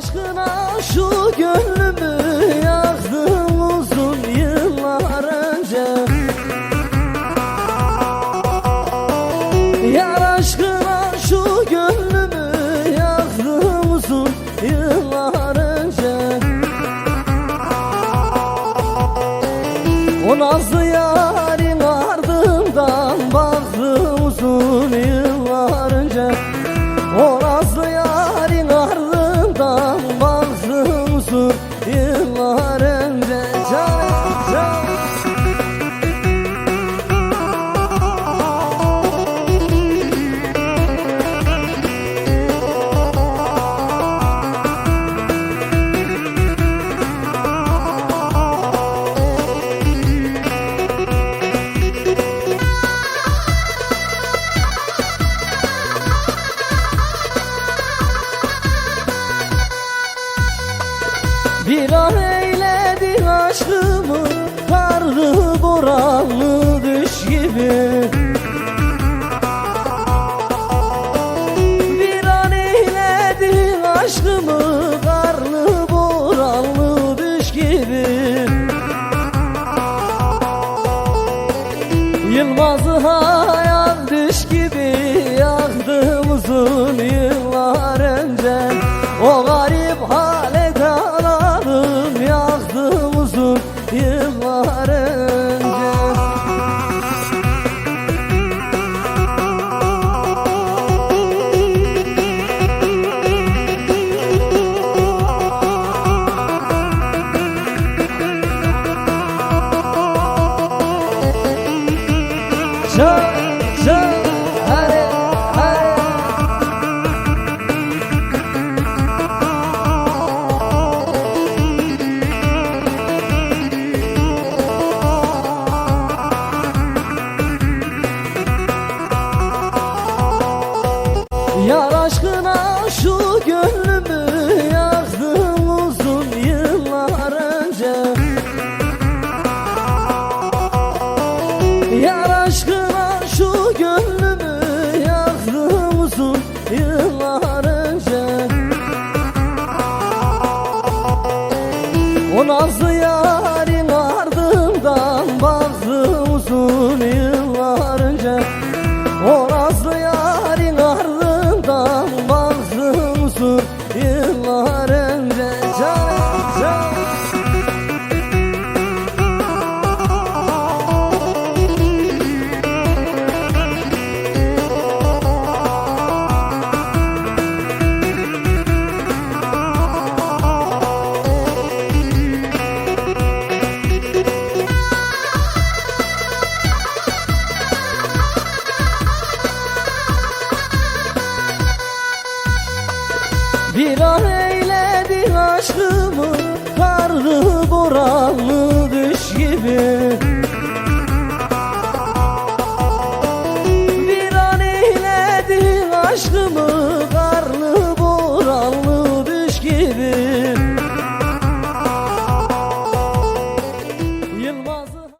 aşkına şu gönlümü yaktın uzun yıllar önce. Yar aşkına şu gönlümü yaktın uzun yıllar önce. O nazlı yarın ardından baktım uzun yıllar önce Bir an eyledin aşkımı Karlı boranlı düş gibi. Bir an eyledin aşkımı Karlı boranlı düş gibi. Yılmaz'ı hayal düş gibi Yaktım uzun yıllar Yar